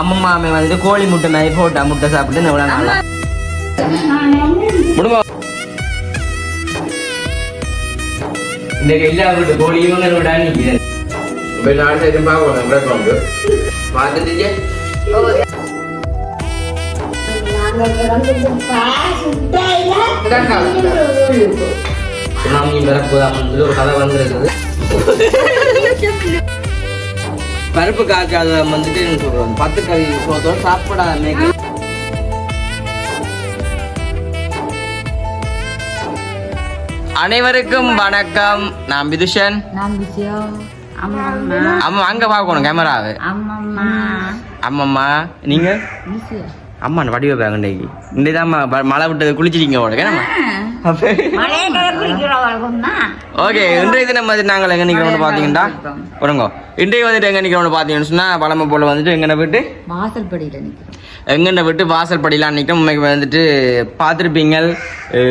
அம்மம்மா அம்மை வந்துட்டு கோழி முட்டை மாதிரி போட்டா முட்டை சாப்பிட்டு எவ்வளோ நாளா. முடிவா இந்த எல்லா வீட்டு கோழி இவங்க விட நிற்கிறேன் இப்போ நாலு சைடும் பார்க்கணும் கூட கொண்டு பார்த்துட்டு சுனாமி வரப்போதாமன்னு சொல்லி ஒரு கதை வந்திருக்குது. பருப்பு காய்ச்சாத வந்துட்டு சொல்றோம் பத்து கறி சோத்தோட சாப்பிடாத மேய்க்க அனைவருக்கும் வணக்கம். நான் விதுஷன். அம்மா அங்க பார்க்கணும் கேமராவை அம்மம்மா நீங்க? அம்மா வடிவ பேங்க இன்னைக்கு. இன்னைக்கு தான் மழை விட்டது குளிச்சிட்டீங்க மழையை குடிக்கிறவர்களுக்கும் தான். ஓகே இன்றைய தினம் வந்து நாங்கள் எங்க நிக்கிறோம்னு பாத்தீங்கன்னா உடங்கோ இன்றைக்கு வந்துட்டு எங்க நிக்கிறோம்னு பாத்தீங்கன்னு சொன்னா பழமை போல வந்துட்டு எங்கன விட்டு? வாசல் படியில் நிற்கிறோம் எங்கன விட்டு வாசல் படிலாம் நிற்கும் உண்மைக்கு வந்துட்டு பார்த்துருப்பீங்க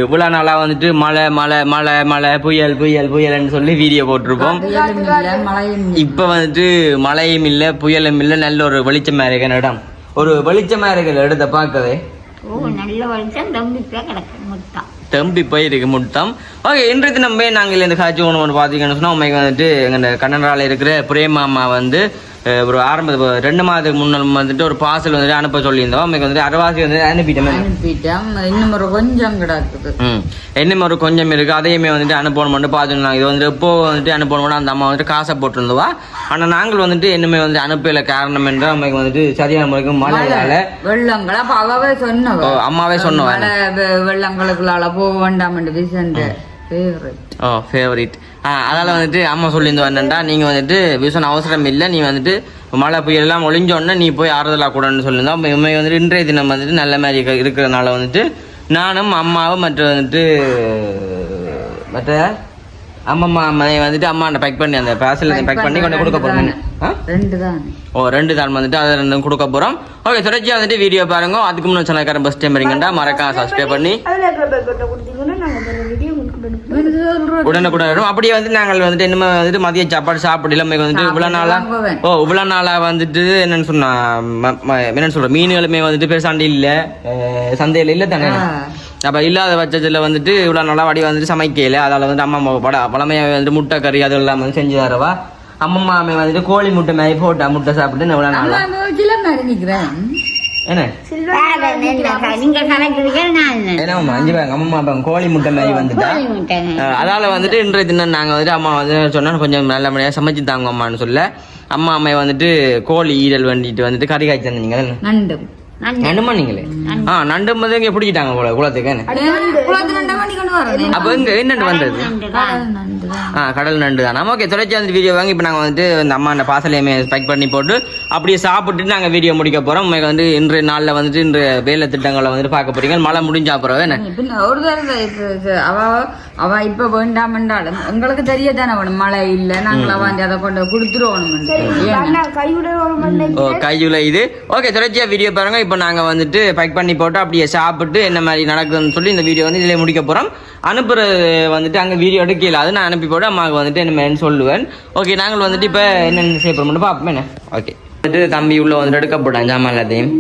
இவ்வளோ நாளாக வந்துட்டு மழை மழை மழை மழை புயல் புயல் புயல்னு சொல்லி வீடியோ போட்டிருப்போம். இப்போ வந்துட்டு மழையும் இல்லை புயலும் இல்லை நல்ல ஒரு வெளிச்சமாக இருக்கிற இடம் ஒரு வெளிச்சமாக இருக்கிற இடத்தை பார்க்கவே. நல்ல வெளிச்சம். தம்பிப்பே கிடக்கு தம்பி போயிருக்கு முட்டம் ஓகே இன்றைய தினம் போய் நாங்கள் இந்த காட்சி ஒன்று ஒன்று பார்த்தீங்கன்னு சொன்னால் உண்மைக்கு வந்துட்டு எங்கள் கன்னடாவில் இருக்கிற பிரேமாமா வந்து ஒரு ஆரம்ப ரெண்டு மாதத்துக்கு முன்னால் வந்துட்டு ஒரு பார்சல் வந்துட்டு அனுப்ப சொல்லியிருந்தோம். உண்மைக்கு வந்துட்டு அரவாசி வந்து அனுப்பிட்டோம். அனுப்பிட்டோம். இன்னும் ஒரு கொஞ்சம் கிடக்குது. ம். இன்னும் ஒரு கொஞ்சம் இருக்கு. அதையுமே வந்துட்டு அனுப்பணும் மட்டும் பார்த்துருந்தாங்க இது வந்துட்டு எப்போ வந்துட்டு அனுப்பணும் அந்த அம்மா வந்துட்டு காசை போட்டிருந்தவா. ஆனால் நாங்கள் வந்துட்டு இன்னுமே வந்து அனுப்பல காரணம் என்றால் அம்மைக்கு வந்துட்டு சரியான முறைக்கு மழையால வெள்ளங்களா. அவவே சொன்னவ. அம்மாவே சொன்னவா வெள்ளங்களுக்குள்ளால போக வேண்டாம் ஃபேவரட் ஓ ஃபேவரிட் அதால் வந்துட்டு அம்மா சொல்லியிருந்து என்னண்டா நீங்கள் வந்துட்டு விசன் அவசரம் இல்லை. நீ வந்துட்டு மழை புயல் எல்லாம் ஒளிஞ்சோடனே நீ போய் ஆறுதலாக கூடன்னு சொல்லியிருந்தோம் அப்போ இம்மை வந்துட்டு இன்றைய தினம் வந்துட்டு நல்ல மாதிரி இருக்க- இருக்கிறதுனால வந்துட்டு நானும் அம்மாவும் மற்ற வந்துட்டு மற்ற அம்மம்மா அம்மையை வந்துட்டு அம்மாண்ட பேக் பண்ணி அந்த பார்சல் பேக் பண்ணி கொண்டு கொடுக்க போகிறோம் ரெண்டு தான் ஓ ரெண்டு தான் வந்துட்டு அதை ரெண்டும் கொடுக்க போகிறோம் ஓகே தொடர்ச்சியாக வந்துட்டு வீடியோ பாருங்க. அதுக்கு முன்னாடி சேனல்காரன் பஸ் டைம் வரீங்கண்டா மறக்காம சப்ஸ்கிரைப் பண்ணி உடனுக்குடன் வரும். அப்படியே வந்து நாங்கள் வந்துட்டு இனிமே வந்துட்டு மதிய சாப்பாடு சாப்பிடல. வந்துட்டு இவ்வளோ நாளா வாங்குவேன். ஓ இவ்வளோ நாளா வந்துட்டு என்னன்னு சொன்னா என்னன்னு சொல்ற? மீன்களுமே வந்துட்டு பெருசாண்டி இல்ல சந்தையில இல்ல தானே? ஆ. அப்ப இல்லாத பட்சத்துல வந்துட்டு இவ்வளவு நாளா வடி வந்துட்டு சமைக்கல. அதால வந்துட்டு அம்மா பட பழமையா வந்துட்டு முட்டை கறி அதெல்லாம் வந்து செஞ்சு தரவா. அம்மம்மா அம்மா வந்துட்டு கோழி முட்டை மேய் போட்டா முட்டை சாப்பிட்டு மாதிரி நிக்கிறேன். என்ன? கோழி முட்டை மாதிரி வந்துட்டா. அதால வந்துட்டு இன்றைய தினம் நாங்க வந்துட்டு அம்மா வந்து சொன்னா கொஞ்சம் நல்ல முறையாக சமைச்சு தாங்க அம்மான்னு சொல்ல. அம்மா அம்மா வந்துட்டு கோழி ஈரல் வண்டிட்டு வந்துட்டு கறி காய்ச்சி தந்தீங்க நண்டு. நண்டுமா நீங்களே ஆ நண்டு வந்து இங்க பிடிக்கிட்டாங்க போல குளத்துக்கு. அப்ப இங்க என்னண்டு வந்தது? ஆ கடல் நண்டு தான்? நம்ம ஓகே தொடர்ச்சி வந்து வீடியோ வாங்கி. இப்போ நாங்கள் வந்துட்டு இந்த அம்மா அந்த பார்சலையுமே பேக் பண்ணி போட்டு அப்படியே சாப்பிட்டுட்டு நாங்கள் வீடியோ முடிக்க போகிறோம் உங்களுக்கு வந்து இன்றைய நாளில் வந்துட்டு இன்றைய வேலை திட்டங்களை வந்துட்டு பார்க்க போறீங்க. மழை முடிஞ்ச அப்புறம் என்ன? ஒரு தடவை அவ அவ இப்ப வேண்டாம் என்றாலும் எங்களுக்கு தெரியத்தானே வேணும் மழை இல்ல. நாங்கள் அவ அதை கொண்டு கொடுத்துருவோம் ஓ கையுல இது. ஓகே தொடர்ச்சியாக வீடியோ பாருங்க. இப்போ நாங்கள் வந்துட்டு பேக் பண்ணி போட்டு அப்படியே சாப்பிட்டு என்ன மாதிரி நடக்குதுன்னு சொல்லி இந்த வீடியோ வந்து இதில் முடிக்க போகிறோம் அனுப்புறது வந்துட்டு அங்கே வீடியோ எடுக்கல. அது நான் அனுப்பி போட்டு அம்மாவுக்கு வந்துட்டு என்ன சொல்லுவேன். ஓகே நாங்கள் வந்துட்டு இப்போ என்னென்ன செய்ய மட்டும் பார்ப்போம் என்ன? ஓகே வந்துட்டு தம்பி உள்ள வந்துட்டு எடுக்க போட்டான் ஜாமான் எல்லாத்தையும்.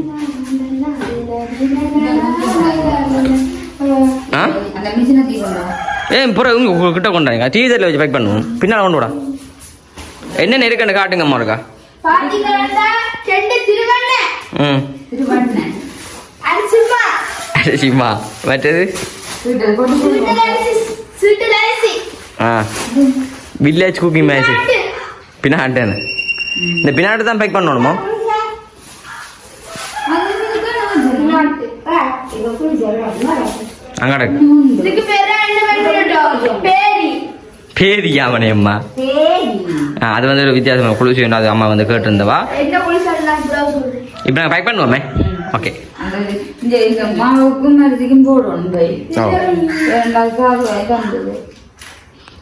ஆ. ஏன் புற உங்க கிட்ட கொண்டாங்க. டீசரில் வச்சு பேக் பண்ணுவோம். பின்னால் கொண்டு விடா. என்னென்ன இருக்குன்னு காட்டுங்க அம்மா இருக்கா? ம். அரிசிமா. மற்றது? வில்லேஜ் குக்கிங் மேட்ச் பின்னாட்டேன்னு இந்த பின்னாட்டு தான் பேக் பண்ணணுமா? அங்கே இதுக்கு பேரு என்ன பண்ணுறோம் பேரி பேரியா அவனே அம்மா அது வந்து ஒரு வித்தியாசமாக குளிச்சு அது அம்மா வந்து கேட்டிருந்தவா? இப்போ நாங்கள் பேக் பண்ணுவோமே? ஓகே இந்த மாவுக்கும் அரிசிக்கும் போய் ஓ ரெண்டாவது சாதம் வந்தது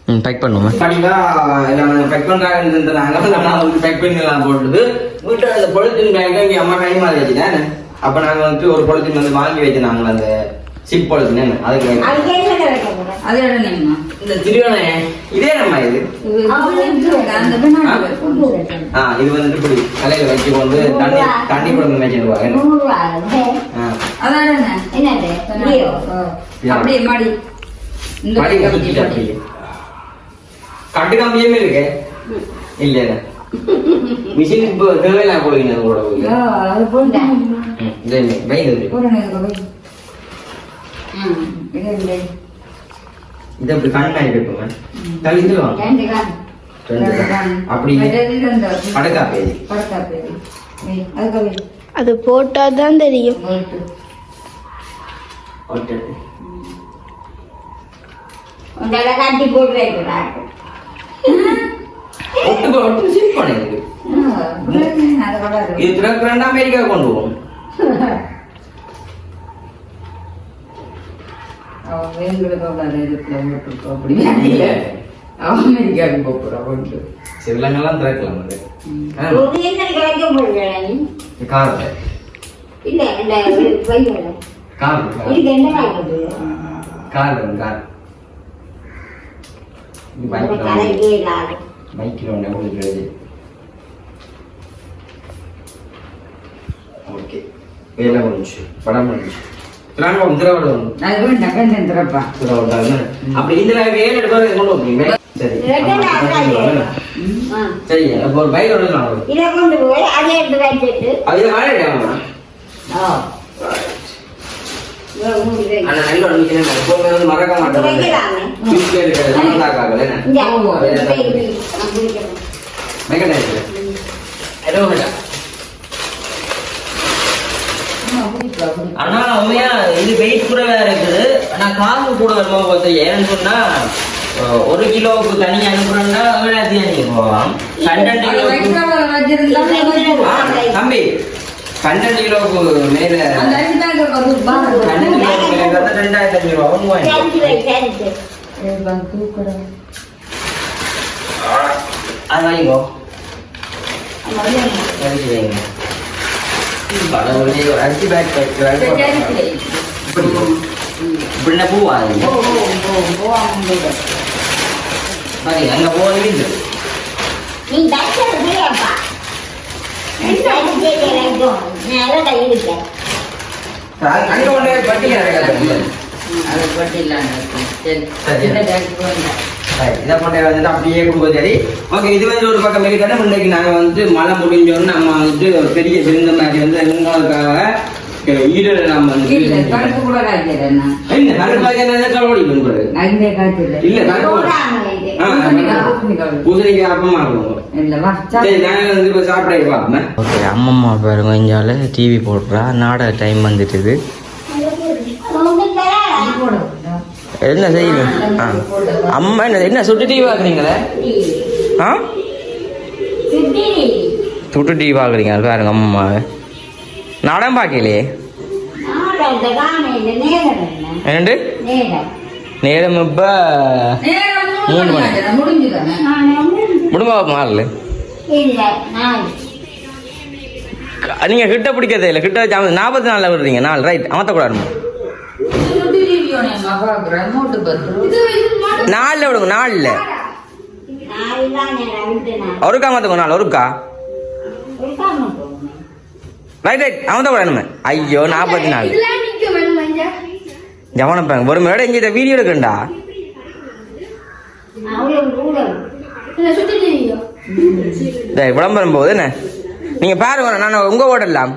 ம் பேக் பண்ணுவோம். படிங்களா எல்லாம் பேக் பண்ணுறாங்க நான் பேக் பண்ணிலாம் போட்டுது வீட்டில் அந்த பொழுத்தின் அம்மா கை மாதிரி வச்சுட்டேன் அப்போ நாங்கள் வந்துட்டு ஒரு பொழுத்தின் வந்து வாங்கி வச்சு நாங்கள் அந்த சிப் பொழுத்தினேன் அதுக்கு அது இடணுமா இந்த திருவண்ண இதே நம்ம இது. ஆ? இது வந்துட்டு இப்படி தலையில வச்சு கொண்டு தண்ணி தண்ணி குழம்பு வச்சுட்டு ஆ. அதான்? என்ன? என்னது ஓ. அப்படியே மாடி. இந்த மடி பக்கம் குத்திட்டு இப்படி. அப்படியே. கட்டு கம்பியுமே இருக்கு இல்ல மிஷின் இப்போ தேவையில்லாம் போடுவீங்க. ம், இது அப்படி கண்ணாடி இருக்குங்க தள்ளி இதுல. அப்படி படக்கா பேதி. அது போட்டா தான் தெரியும் காட்டி போட்டு வைக்கிறாங்க ஒட்டு அது வராது. இது திறக்கிறா அமெரிக்கா கொண்டு. அவன் அமெரிக்காவுக்கு திறக்கலாம் அது கார் கார் கார் வரும், கார் இது பைக்ல வந்து- கலைக்கே இல்லாது பைக்கில் ஒன்று உங்களுக்கு ஓகே வேலை முடிஞ்சு படம் முடிஞ்சு திறப்பா. திரவடம் அப்படி இதுல வேலை எடுக்கிறது கொண்டு சரி. சரி அப்போ ஒரு பைக் ஒன்று இதை கொண்டு போய் அதை எடுத்து வச்சுட்டு அது வாழை இடாமா இதை மூடி வை. ஆனா நல்ல எப்பவுமே வந்து மறக்க மாட்டேன். ஆனா உண்மையா இது வெயிட் கூடவே இருக்குது. ஆனா காசு கூட வருமா பார்த்து ஏன்னு சொன்னா ஒரு கிலோவுக்கு தனியா அனுப்புறோம்னா ஏழாயிரத்தி பன்னெண்டு வச்சிருந்தா ஆ, தம்பி பன்னெண்டு கிலோவுக்கு மேல. பன்னெண்டு கிலோவுக்கு மேல வந்து ரெண்டாயிரத்தி அஞ்சூறு ரூபா மூவாயிரம் சரிச்சு வை, சரிச்சு. ஏய், பா, தூக்குறா. அது வாங்கிக்கோ மதியம். சரிச்சு வைங்க கடவுளே ஒரு அரிசி பேக் சரி, அரிசி. இப்படி இப்படி என்ன பூவா அது ஓ, ஓ, ஓ, ஓ, அவங்க பாருங்க அங்க போகிறது நீ தச்சது இல்லையாப்பா? நீ தச்சதே கிடைக்கும். நான் எல்லாம் கை இருக்கேன். அங்க ஒண்ணு பட்டி இதை போட்டு வந்துட்டு அப்படியே கொடுக்க சரி ஓகே இது வந்து ஒரு பக்கம் இருக்கட்டும் இன்னைக்கு நாங்கள் வந்து மழை முடிஞ்சோன்னு நம்ம வந்துட்டு ஒரு பெரிய விருந்த மாதிரி வந்து உங்களுக்காக நம்ம இல்ல, கூட அங்கே. இல்ல ஓகே அம்மம்மா பாருங்க இஞ்சால டிவி போடுறா. நாடக டைம் வந்துட்டுது. போடு. என்ன செய்யணும் ஆ. அம்மா என்ன என்ன சுட்டு டிவி பார்க்குறீங்களே? ஆ. சுட்டு டிவி பார்க்குறீங்க பாருங்க அம்மாவை. நாடகம் பார்க்கலையே? என்னண்டு நேரம். இப்போ மூணு மூணு முடிமா மாறல. நீங்கள் கிட்ட பிடிக்கிறதே இல்லை கிட்ட வச்சு நாற்பத்தி நாலில் விடுறீங்க நாலு ரைட் அமர்த்தக்கூடாது. நாலில் விடுங்க நாலில். ஒருக்கா அமர்த்துங்க நாலு ஒருக்கா. ரைட் ரைட் அமர்த்தக்கூடாது ஐயோ நாற்பத்தி நாலு. மஞ்சா. கவனப்பாங்க. ஒரு மேடம் இங்கே வீடியோ எடுக்கண்டா விளம்பரம் போகுது என்ன? நீங்கள் பாருங்க நான் உங்கள் ஓடலாம்.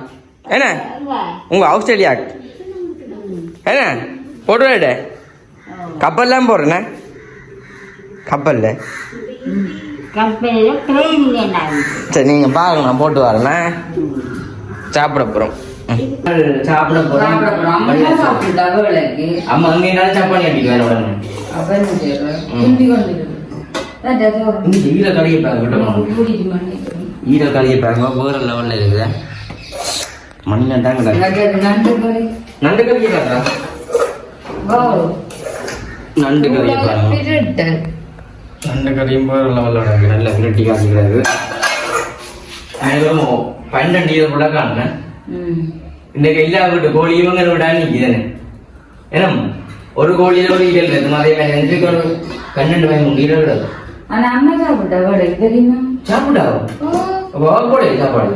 என்ன? உங்கள் ஆஸ்திரேலியா என்ன? போட்டு கப்பல்லாம் போடுறேண்ணே கப்பலில். சரி நீங்கள் பாருங்க நான் போட்டு வரேண்ணே சாப்பிட போகிறோம் சாப்பிட போறோம். அம்மா அங்கே என்னாலும் சப்பாத்தி அடிக்க வேலை உடனே அப்ப என்ன இரு. அதான் ஜதோ. இந்த ஈர கடையை பாருங்க. ஈர வேற லெவலில் இருக்குது. மணி தான் கிடக்கு. எனக்கு அது நண்டு கறி. நண்டு கறியை பாருங்க. நண்டு கறியை பாருங்க. நண்டு கறியும் வேற லெவலில் கிடக்கு. நல்ல பிரட்டி பன்னெண்டு இருபது கூட காணுறேன் ம். இன்றைக்கு எல்லா வீட்டு கோழி இவங்க விடா நிற்கிதானே ஏன்னா ஒரு கோழியில ஒரு ஈரல் இருக்கு அதே மாதிரி எனக்கு ஒரு கண்ணண்டு வாங்கி முடியல கூடாது ஆனா அம்மா சாப்பிட்டா சாப்பிடாவும் போட சாப்பாடு.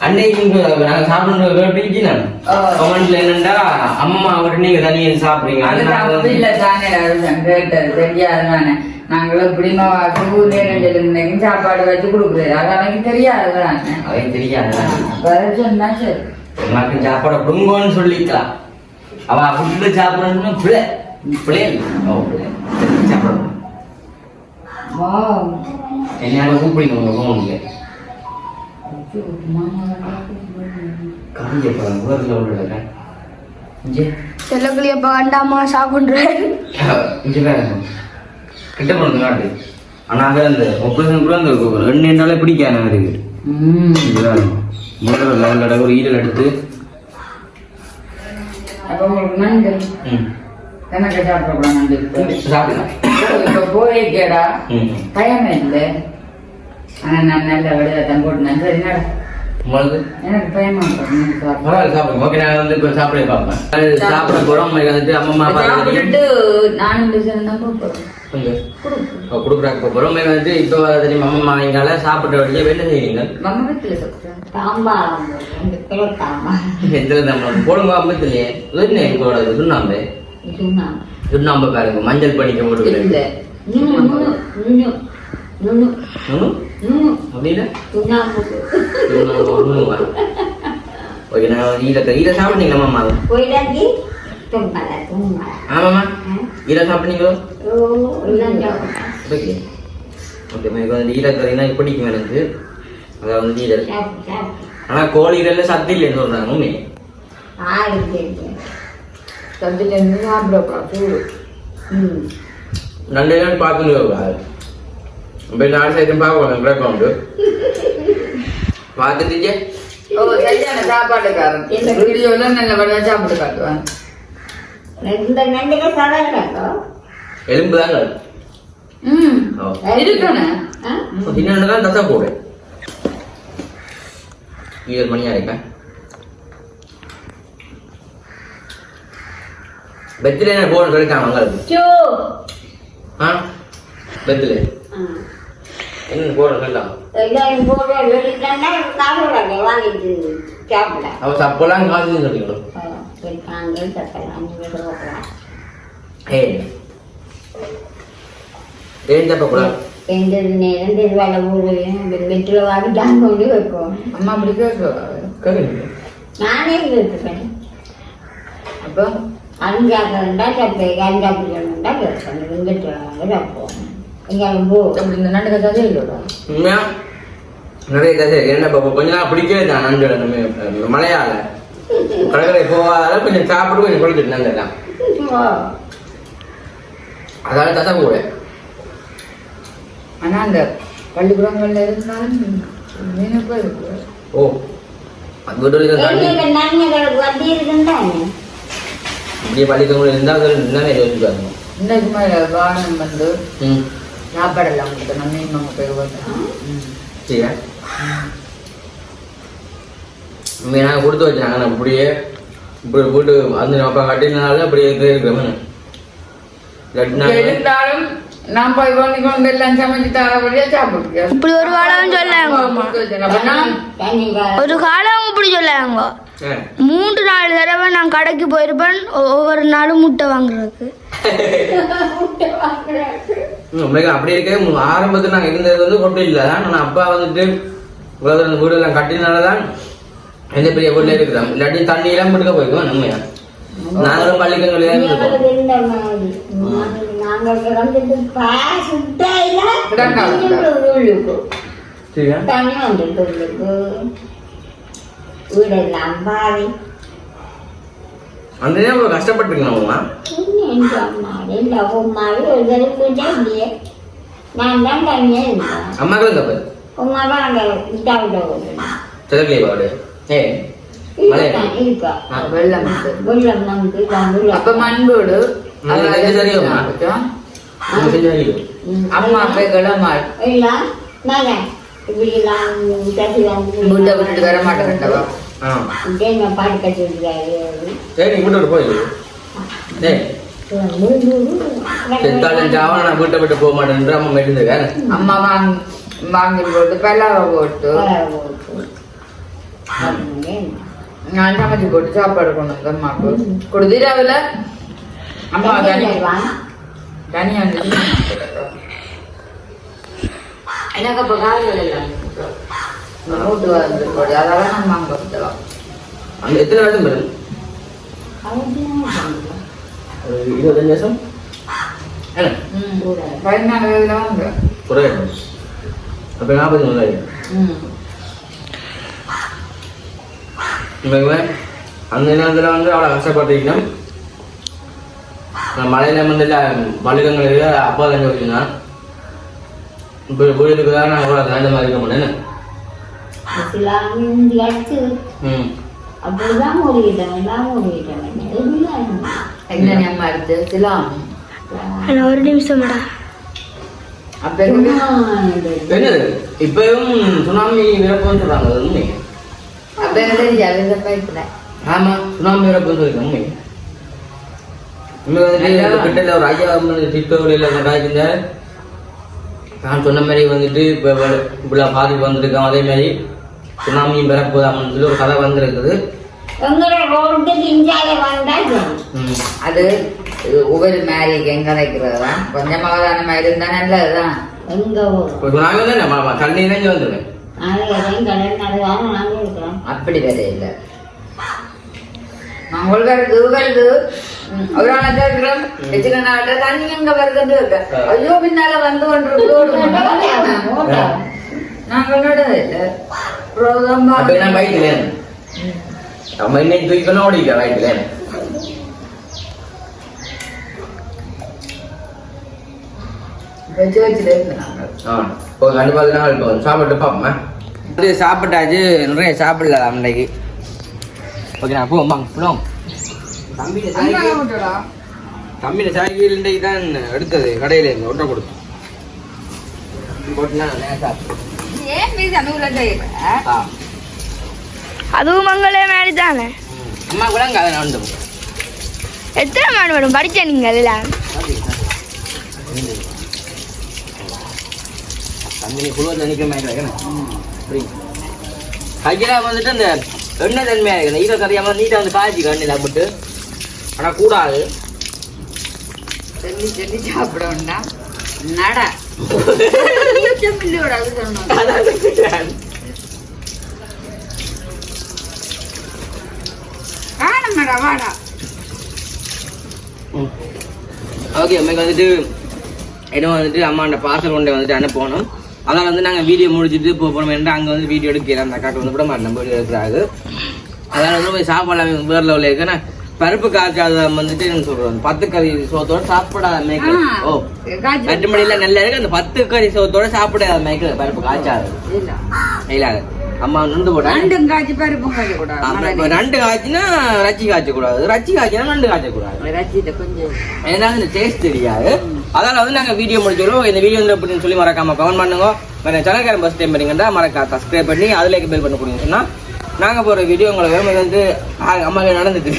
அன்னைக்கு நாங்க சாப்பிடுற கேட்டுச்சு நான் ஆ. கமெண்ட்ல என்னண்டா அம்மா விட்டு நீங்க தனியா சாப்பிடுறீங்க. அது இல்ல தானே கேட்டது தெரியாது தானே நாங்களும் இப்படிமா வாக்கு நேரம் சாப்பாடு வச்சு கொடுக்குறது அது எனக்கு தெரியாது தானே அவன் தெரியாது அப்ப சொன்னா சரி. உனக்கு சாப்பாட புடுங்கோன்னு சொல்லிக்கலாம். அவ விட்டு சாப்பிடணும்னா பிள்ளை. பிள்ளை சாப்பிடணும். வா என்ன கூப்பிடுங்க உங்க போனுங்க சாப்பிடுறேன் இங்கே. பாருங்க கிட்ட போனது நாட்டு ஆனா அங்க அந்த ஆப்ரேஷன் கூட அந்த பிடிக்காது இருக்கு. ம். இங்கே பாருங்க முதல்ல லெவலில் ஒரு ஈரல் எடுத்து. சாப்பிடலாம். இப்ப போயிருக்கேடா. ம். பயமே இல்லை. ஆனா நான் நல்ல தான் போட்டுனேன் சரி நட உங்களுக்கு எனக்கு பயமா சாப்பிடுங்க. ஓகே நான் வந்து இப்போ சாப்பிட பார்ப்பேன். சாப்பிட. போகிறோம் அம்மா வந்துட்டு அம்மா அப்பா சாப்பிட்டுட்டு நானும் கொடுக்குறாங்க இப்போ பொறுமை. வந்து இப்போ தெரியும் அம்மா எங்கால சாப்பிட்ட வழியே வெளில நம்ம போடுங்க அம்பத்திலே என்ன எங்களோட சுண்ணாம்பு. சுண்ணாம்பு. பாருங்க மஞ்சள் பண்ணிக்க போட்டு அப்படின்னா ஓகே நான் ஈர ஈர சாப்பிட்டீங்களா மாமா போயிடாக்கி ஆமாம்மா ஈர சாப்பிட்டீங்களோ ஓகே ஓகே எனக்கு வந்து ஈரக்கறினா பிடிக்கும் எனக்கு அதாவது வந்து ஈரல் ஆனால் கோழி ஈரல்ல சத்து இல்லைன்னு சொல்கிறாங்க உண்மை ஆறு தெரியும் சத்துல இருந்து சாப்பிடக்கூடாது சூடு ம் நண்டு நாள் பார்த்துட்டு இப்போ நாலு சைட்டும் பார்க்கலாம் பிரேக் உண்டு பார்த்துட்டு ஓ சரியான சாப்பாடுக்காரன் இந்த வீடியோல நல்ல வடிவா சாப்பிட்டு காட்டுவான் இந்த நண்டுக்கு சாதாரணோ எலும்பு தாங்க ம் ஓ. இருக்கணும் இன்னொன்று தான் தசை கூட ஏழு பெத்தில் என்ன போகணும் சொல்லிட்டாங்க உங்களுக்கு சோ ஆ பெத்தில் சப்பெல்லாம் காசு சொல்லிக்கணும் ஏன் தப்பக்கூடாது எந்த நேரம் திருவாள ஊர் வெற்றில வாங்கிட்டாங்க கொண்டு வைப்போம் அம்மா அப்படி கேட்குறீங்க நானே இருக்கிறேன் அப்போ அஞ்சாக்கண்டா சப்பை அஞ்சாப்பிடணுண்டா கேட்பேன் வெங்கட்டு வாங்க தப்போம் எங்கேயும் போ அப்படி இந்த நண்டு கதை இல்லைடா உண்மையா? நிறைய கதை? என்ன இப்போ கொஞ்ச நாள் பிடிக்கவே தான் நண்டு நம்ம மழையால கடற்கரை போகாத கொஞ்சம் சாப்பிட்டு கொஞ்சம் குளிச்சுட்டு ஓ அதால தசை கூட. ஆனா அந்த பள்ளிக்கூடங்கள்ல இருந்தாலும் இருக்கு. ஓ. அது வீட்டு தண்ணி. எங்களுக்கு நன்மைகளுக்கு வட்டி இருக்குந்தானே இப்படியே பள்ளிக்கூடம் இருந்தால் அது இருந்தாலே யோசிப்பாங்க இன்னைக்கு மேல வானம் வந்து மீன் நம்ம போய் பார்த்தோம் சரியா நாங்கள் கொடுத்து வச்சாங்க நான் அப்படியே இப்படி போட்டு வந்து அப்பா கட்டினால அப்படியே இல்லாட்டி இருந்தாலும் நான் போய் பண்ணி கொண்டு எல்லாம் சமைச்சு தரபடியா சாப்பிடுறேன் இப்படி ஒரு காலம் சொல்லாங்க. ஒரு காலம் இப்படி சொல்லாங்க. மூன்று நாலு தடவை நான் கடைக்கு போயிருப்பேன். ஒவ்வொரு நாளும் முட்டை வாங்குறதுக்கு. உண்மைக்கு அப்படி இருக்க ஆரம்பத்துல நாங்கள் இருந்தது வந்து கொண்டு இல்லை ஆனால் அப்பா வந்துட்டு இவ்வளவு அந்த வீடு எல்லாம் கட்டினால தான் எந்த பெரிய வீட்டில் இருக்கிறோம். இல்லாட்டி தண்ணி எல்லாம் விட்டுக்க போயிருக்கோம் உண்மையா நாங்களும் பள்ளிக்கு சொல்லி தான் சரியா? வீடெல்லாம் பாவி இல்லையே நான் தான் தனியாக இருந்தேன். அம்மாக்களும் தப்பு சிலக்கிலே பாடு ஏ. வெள்ளம் வந்து. வெள்ளம் வந்து அப்ப மண்போடு. அம்மா அப்ப கிளம்பாள் வீட்டை விட்டுட்டு வர தேங்காய் பாட்டு கட்டி விட்டுருக்காரு சரி நீ வீட்டோட போய் ஏய் செத்தாலும் சாவா நான் வீட்டை விட்டு போக மாட்டேன்ற அம்மா மெட்டுங்க அம்மா வாங்கி வாங்கி போட்டு பல்லாவ போட்டு நான் சமைச்சு போட்டு சாப்பாடு கொண்டு வந்து அம்மாக்கு கொடுத்துட்டாவில அம்மா தனி தனியா இருந்துச்சு எனக்கு அப்ப காலையில் இல்லை மூட்டு வந்து போடு அதெல்லாம் நம்ம அந்த எத்தனை வருஷம் ஒரு இருபத்தஞ்சு வருஷம் அப்போ நாற்பத்தி மூணாயிரம் அந்த நேரத்தில் வந்து அவ்வளோ கஷ்டப்பட்டிருக்கணும் நான் மழையில வந்து பழுக்கங்களுக்கு அப்பா தான் வச்சுருந்தான் இப்போ வீட்டுக்கு தான் நான் அவ்வளோ தாண்ட மாதிரி இருக்க முடியும் ம் அப்படிதான் மூடிக்கிட்டேன் எல்லாம் மூடிக்கிட்டேன் என்ன அம்மா இருக்கு சிலாம். ஒரு நிமிஷம் மேடா அப்ப இருக்கு என்னது? இப்பயும் சுனாமி விரப்பம்னு சொல்றாங்க உண்மை அப்ப ஆமா சுனாமி விரப்பம்னு சொல்லிருக்கேன் உண்மை உண்மை வந்துட்டு கிட்ட ஒரு ஐயா டிக்டோரியில் காய்ச்சிருந்த நான் சொன்ன மாதிரி வந்துட்டு இப்போ இப்படிலாம் பாதிப்பு வந்திருக்கோம் அதே மாதிரி சுனாமியும் பெறப்போதாமன்னு சொல்லி ஒரு கதை வந்திருக்குது. எங்களோட ரோட்டுக்கு இஞ்சால வந்தா ம். அது இது ஒவ்வொரு மேரிக்கும் கதைக்கிறது தான் கொஞ்சம் அவதானமா இருந்தா நல்லதுதான். எங்க ஊர்? இப்போ சுனாமி தண்ணி இறங்கி வந்துடுவேன் அப்படி வேற இல்லை. நாங்கள் வருது வருது ம், ஒரு ஆளை கேட்கிறோம் வச்சுக்க நாட்ட தண்ணி எங்க வருதுன்னு இருக்கு ஐயோ பின்னால வந்து நாங்கள் இல்லை. அப்ப என்ன பைக்ல நம்ம சாப்பிட்டு பாப்போமா இது சாப்பிட்டாச்சு நிறைய சாப்பிடல அன்னைக்கு ஓகே நான் போவோம் வாங்க போடுவோம் தம்பி சாய்கீழ் இன்றைக்கு தான் எடுத்தது கடையில் இருந்து ஒட்ட கொடுத்தோம் போட்டுனா சாப்பிட்டு அதுவும் மங்களே மாதிரி தானே. அம்மா கூட அங்கே எத்தனை மாடு மேடம் படிச்ச நீங்கள் அப்படி கையில் வந்துட்டு அந்த எண்ணெய் தன்மையாக இருக்குது ஈரோ கறியாம நீட்டாக வந்து காய்ச்சி கண்ணில் போட்டு. ஆனால் கூடாது. சொல்லி சொல்லி சாப்பிட வேண்டாம் ஓகே அம்மைக்கு வந்துட்டு இடம் வந்துட்டு அம்மாண்ட பார்சல் கொண்டு வந்துட்டு அனுப்பணும் அதனால் வந்து நாங்கள் வீடியோ முடிச்சுட்டு இப்போ போனோம் என்று அங்கே வந்து வீடியோ எடுக்கிறேன் அந்த அக்காட்டு வந்து கூட மாட்டேன் வீடியோ எடுக்கிறாங்க அதனால வந்து போய் சாப்பாடு வேறு லெவலில் இருக்கேன்னா பருப்பு காய்ச்சாத வந்துட்டு என்ன சொல்கிறோம் பத்து கறி சோத்தோட சாப்பிடாத மேய்க்கல். ஓ எட்டு மணில நல்லா இருக்கு. அந்த பத்து கறி சோத்தோட சாப்பிடாத மேய்க்கல் பருப்பு காய்ச்சாது இல்ல. இல்ல. அம்மா நண்டு போட்டாங்க ரெண்டும் காய்ச்சி பருப்பும் காய்ச்ச கூடாது ரெண்டு காய்ச்சினா ரச்சி காய்ச்ச கூடாது ரச்சி காய்ச்சினா நண்டு காய்ச்ச கூடாது கொஞ்சம் ஏன்னா இந்த டேஸ்ட் தெரியாது. அதனால வந்து நாங்க வீடியோ முடிச்சோம் இந்த வீடியோ வந்து எப்படின்னு சொல்லி மறக்காம கமெண்ட் பண்ணுங்க. வேற சேனல்காரன் பஸ் டைம் பண்ணீங்கன்னா மறக்கா சப்ஸ்கிரைப் பண்ணி அதுல பெல் பண்ண கொடுங்க. சொன்னா நாங்க போற வீடியோ உங்களுக்கு வந்து ஆ, அம்மாக்கு நடந்துட்டு.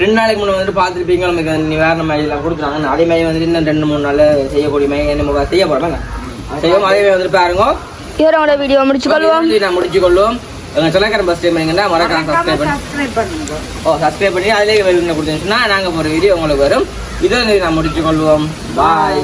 ரெண்டு நாளைக்கு முன்ன வந்து பார்த்துருப்பீங்க நமக்கு நீ வேற மாதிரி எல்லாம் கொடுக்குறாங்க அதே மாதிரி வந்துட்டு இன்னும் ரெண்டு மூணு நாள் செய்யக்கூடிய மாதிரி நம்ம செய்ய போறாங்க செய்வோம். அதே மாதிரி வந்துட்டு பாருங்க. இவரோட வீடியோ முடிச்சு கொள்வோம் இது நான் முடிச்சு கொள்வோம் எங்க சேனல்காரன் பஸ் டைம் பண்ணீங்கன்னா மறக்காம சப்ஸ்கிரைப் பண்ணி ஓ சப்ஸ்கிரைப் பண்ணி அதிலே வெல் கொடுத்தீங்கன்னா நாங்கள் போகிற வீடியோ உங்களுக்கு வரும். இதை நான் முடிச்சு கொள்வோம் பாய்